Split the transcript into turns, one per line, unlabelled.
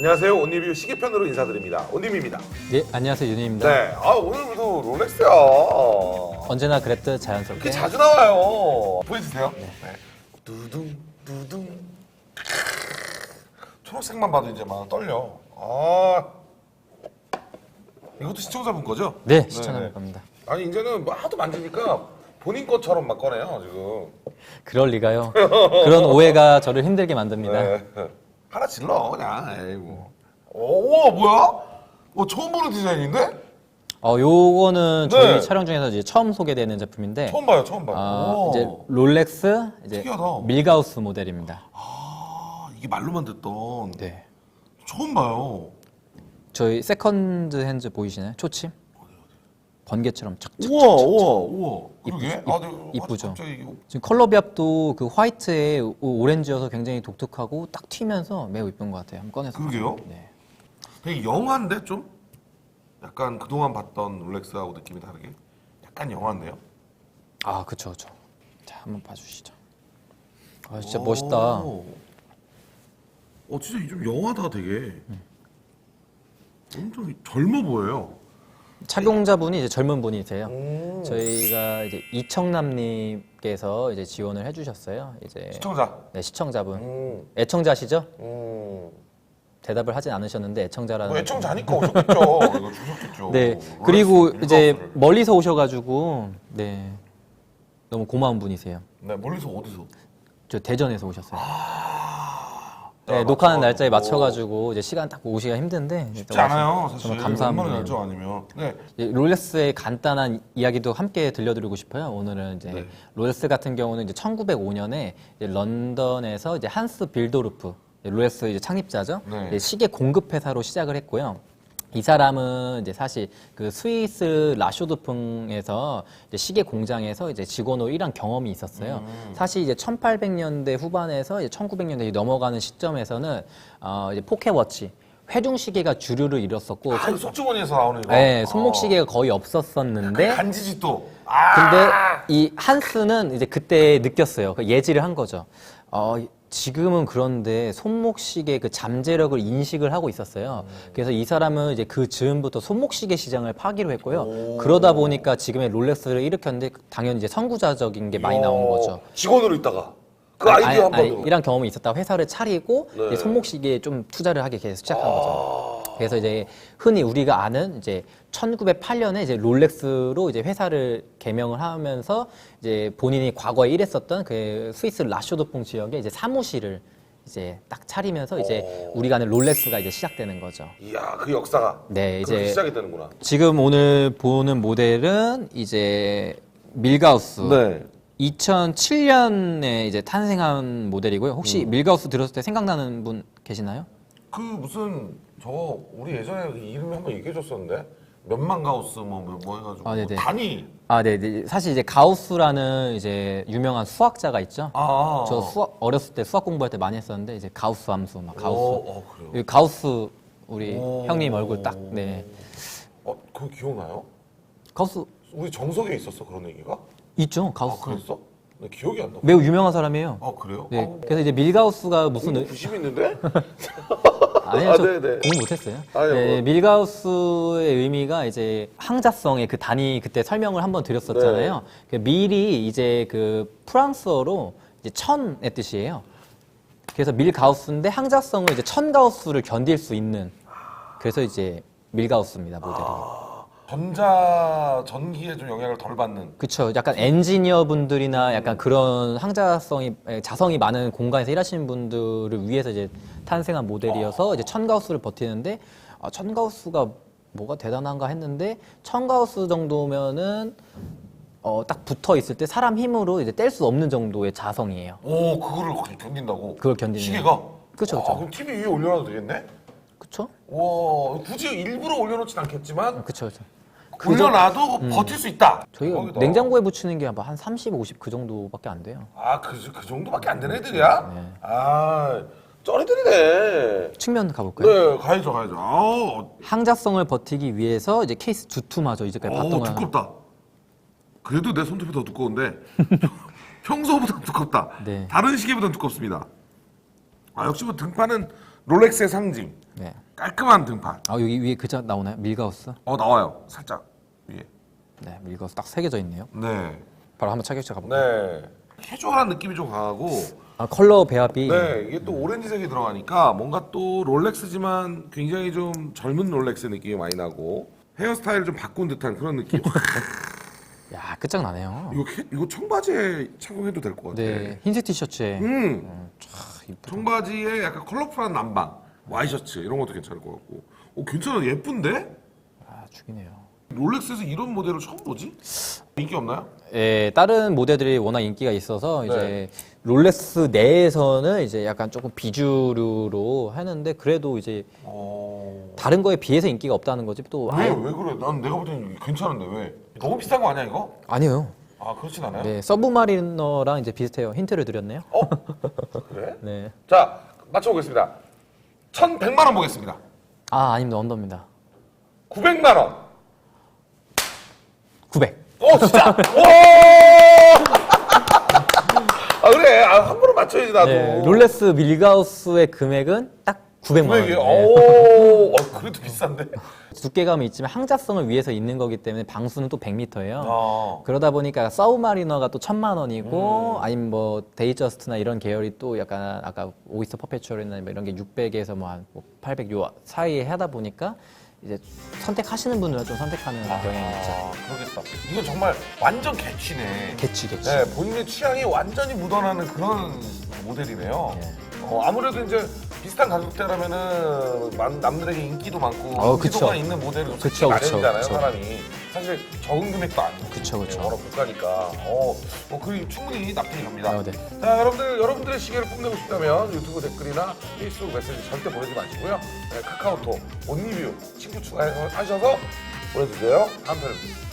안녕하세요. 온리뷰 시계편으로 인사드립니다. 온님입니다.
네, 안녕하세요 윤희입니다.
네. 아, 오늘도 롤렉스야.
언제나 그랬듯 자연스럽게.
이렇게 자주 나와요. 보여주세요. 네. 두둥, 두둥. 초록색만 봐도 이제 막 떨려. 아. 이것도 시청자분 거죠?
네, 시청자
네.
겁니다.
아니, 이제는 뭐 하도 만지니까 본인 것처럼 막 꺼내요, 지금.
그럴 리가요. 그런 오해가 저를 힘들게 만듭니다.
네. 하나 질러, 그냥. 에이고. 오, 우와, 뭐야? 어, 처음 보는 디자인인데?
어, 요거는 저희
네.
촬영 중에서 이제 처음 소개되는 제품인데,
처음 봐요, 처음 봐요.
아. 이제 롤렉스 이제
특이하다.
밀가우스 모델입니다.
아, 이게 말로만 듣던.
네.
처음 봐요.
저희 세컨드 핸즈 보이시나요? 초침? 번개처럼 착착.
우와, 우와, 우와. 그러게?
이쁘-
아, 네,
이쁘죠?
갑자기 이거
지금 컬러 비압도 그 화이트에 오- 오렌지여서 굉장히 독특하고 딱 튀면서 매우 이쁜 것 같아요. 한번 꺼내서. 보세요. 네.
되게 영화인데 좀? 약간 그동안 봤던 롤렉스하고 느낌이 다르게? 약간 영화인데요?
아, 그쵸, 그쵸. 자, 한번 봐주시죠. 아, 진짜 멋있다.
오. 어, 진짜 좀 영화다 되게. 엄청 젊어 보여요.
착용자분이 이제 젊은 분이세요.
음.
저희가 이제 이청남님께서 이제 지원을 해주셨어요. 이제
시청자.
네, 시청자분.
음.
애청자시죠?
음.
대답을 하진 않으셨는데 애청자라는.
뭐 애청자니까 오셨겠죠. 이거 주셨겠죠.
네. 그리고 이제. 멀리서 오셔가지고 네 너무 고마운 분이세요.
네, 멀리서 어디서?
저 대전에서 오셨어요.
아,
네, 녹화하는 날짜에 맞춰가지고 이제 시간 딱 오기가 힘든데
쉽지 않아요, 사실.
정말
웬만한
분이에요.
날짜 아니면. 네.
롤렉스의 간단한 이야기도 함께 들려드리고 싶어요. 오늘은 이제
네.
롤렉스 같은 경우는 이제 1905년에 이제 런던에서 이제 한스 빌도르프 롤렉스 이제 창립자죠.
네.
이제 시계 공급 회사로 시작을 했고요. 이 사람은 이제 사실 그 스위스 라쇼드풍에서 이제 시계 공장에서 이제 직원으로 일한 경험이 있었어요.
음.
사실 이제 1800년대 후반에서 이제 1900년대 넘어가는 시점에서는 어 이제 포켓워치 회중 시계가 주류를 이뤘었고
아, 이거 속주머니에서 나오는 이거.
네, 손목
아.
시계가 거의 없었었는데
간지지 또. 아.
근데 이 한스는 이제 그때 느꼈어요. 그 예지를 한 거죠. 어, 지금은 그런데 손목 시계 그 잠재력을 인식을 하고 있었어요. 그래서 이 사람은 이제 그 즈음부터 손목 시계 시장을 파기로 했고요.
오.
그러다 보니까 지금의 롤렉스를 일으켰는데 당연히 이제 선구자적인 게 많이 나온 거죠.
직원으로 있다가 그 아이디어 한 번으로.
이런 경험이 있었다가 회사를 차리고
네.
이제 손목 시계에 좀 투자를 하게 계속 시작한 거죠. 그래서 이제 흔히 우리가 아는 이제 1908년에 이제 롤렉스로 이제 회사를 개명을 하면서 이제 본인이 과거에 일했었던 그 스위스 라쇼드퐁 지역에 이제 사무실을 이제 딱 차리면서 이제
오.
우리가 아는 롤렉스가 이제 시작되는 거죠.
이야, 그 역사가
네,
그렇게
이제
시작이 되는구나.
지금 오늘 보는 모델은 이제 밀가우스.
네.
2007년에 이제 탄생한 모델이고요. 혹시
음.
밀가우스 들었을 때 생각나는 분 계시나요?
그 무슨 저 우리 예전에 그 이름이 한번 얘기해 줬었는데 몇만 가우스 뭐뭐뭐 해가지고
아, 네네.
단위
아, 네, 네. 사실 이제 가우스라는 이제 유명한 수학자가 있죠. 아저 수학 어렸을 때 수학 공부할 때 많이 했었는데 이제 가우스 함수 막 가우스.
어, 어 그래요.
이 가우스 우리
오.
형님 얼굴 딱 네.
어 그거 기억나요?
가우스
우리 정석에 있었어 그런 얘기가?
있죠.
아
가우스.
그랬어? 나 기억이 안 나.
매우 유명한 사람이에요.
아 그래요?
네.
아,
그래서 이제 밀가우스가 무슨 의-
부심 있는데?
아니요,
아,
저
네네.
공부 못했어요.
아유,
네,
뭐.
밀가우스의 의미가 이제 항자성의 그 단위 그때 설명을 한번 드렸었잖아요. 그 밀이 이제 그 프랑스어로 이제 천의 뜻이에요. 그래서 밀가우스인데 항자성을 이제 천 가우스를 견딜 수 있는 그래서 이제 밀가우스입니다 모델이.
전자 전기에 좀 영향을 덜 받는.
그렇죠. 약간 엔지니어 분들이나 약간 그런 항자성이 에, 자성이 많은 공간에서 일하시는 분들을 위해서 이제 탄생한 모델이어서 이제 천 가우스를 버티는데 아, 천 가우스가 뭐가 대단한가 했는데 천 가우스 정도면은 어, 딱 붙어 있을 때 사람 힘으로 이제 뗄 수 없는 정도의 자성이에요.
오 그거를 그렇게 견딘다고?
그걸 견디는.
시계가?
그쵸,
아,
그쵸.
그럼 TV 위에 올려놔도 되겠네?
그쵸?
와 굳이 일부러 올려놓진 않겠지만
그쵸, 그쵸.
올려놔도 버틸 수 있다.
저희가
대박이다.
냉장고에 붙이는 게한 30, 50 그 정도밖에 안 돼요.
아, 그, 그 정도밖에 안 되는 애들이야?
네.
아, 쩌리들이네.
측면 가볼까요?
네, 가야죠, 가야죠. 아우,
항자성을 버티기 위해서 이제 케이스 두툼하죠. 이제까지 봤던
오,
거랑.
두껍다. 그래도 내 손톱이 더 두꺼운데 평소보다 두껍다.
네.
다른 시계보다 두껍습니다. 아, 역시 뭐 등판은 롤렉스의 상징.
네.
깔끔한 등판.
아 여기 위에 글자 나오나요? 밀가우스?
어 나와요. 살짝 위에.
네, 밀가우스 딱 새겨져 있네요.
네.
바로 한번 착용해 가볼게요.
네. 캐주얼한 느낌이 좀 강하고.
아 컬러 배합이
네, 이게 또 오렌지색이 들어가니까 뭔가 또 롤렉스지만 굉장히 좀 젊은 롤렉스 느낌이 많이 나고 헤어스타일을 좀 바꾼 듯한 그런 느낌.
야 끝장나네요.
이거 캐- 이거 청바지에 착용해도 될 것 같아.
네, 흰색 티셔츠에
음,
아, 이쁘다.
청바지에 약간 컬러풀한 남방, 와이셔츠 이런 것도 괜찮을 것 같고. 오, 괜찮아, 예쁜데?
아 죽이네요.
롤렉스에서 이런 모델을 처음 보지? 인기 없나요?
예, 다른 모델들이 워낙 인기가 있어서 이제
네.
롤렉스 내에서는 이제 약간 조금 비주류로 하는데 그래도 이제
어.
다른 거에 비해서 인기가 없다는 거지 또
왜,
아예
왜 그래? 난 내가 볼 때는 괜찮은데 왜? 너무 비싼 거 아니야 이거?
아니에요.
아 그렇진 않아요?
네, 서브마리너랑 이제 비슷해요. 힌트를 드렸네요.
어? 그래?
네.
자 맞춰보겠습니다. 1,100만 원 보겠습니다.
아, 아닙니다. 언더입니다.
900만 원.
900.
어 진짜. 와. 아 그래. 아, 한 번은 맞춰야지 나도.
네, 롤렉스 밀가우스의 금액은 딱 900만
900이.
원.
오. 어, 그래도 비싼데.
두께감이 있지만 항자성을 위해서 있는 거기 때문에 방수는 또 100m예요.
어.
그러다 보니까 서브마리너가 또 천만 원이고
음.
아니면 뭐 데이저스트나 이런 계열이 또 약간 아까 오이스터 퍼페추얼이나 뭐 이런 게 600에서 뭐 한 800 요 사이에 하다 보니까 이제 선택하시는 분들은 좀 선택하는 경향이 있죠.
아, 그러겠다. 이건 정말 완전 개취네.
개취 개취.
네, 본인의 취향이 완전히 묻어나는 그런 모델이네요.
네.
어, 아무래도 이제 비슷한 가격대라면은 만- 남들에게 인기도 많고
어, 그쵸.
있는 모델을
그쵸,
찾기 마련이잖아요,
그쵸, 그쵸.
사람이. 사실 적은 금액도 아니고.
그쵸, 그쵸.
네, 워낙 고가니까. 어, 어, 그 충분히 납득이 갑니다.
아, 네.
자, 여러분들, 여러분들의 시계를 뽐내고 싶다면 유튜브 댓글이나 페이스북 메시지 절대 보내지 마시고요. 네, 카카오톡, 온리뷰 친구 추가해서 하셔서 보내주세요. 다음 뵙겠습니다.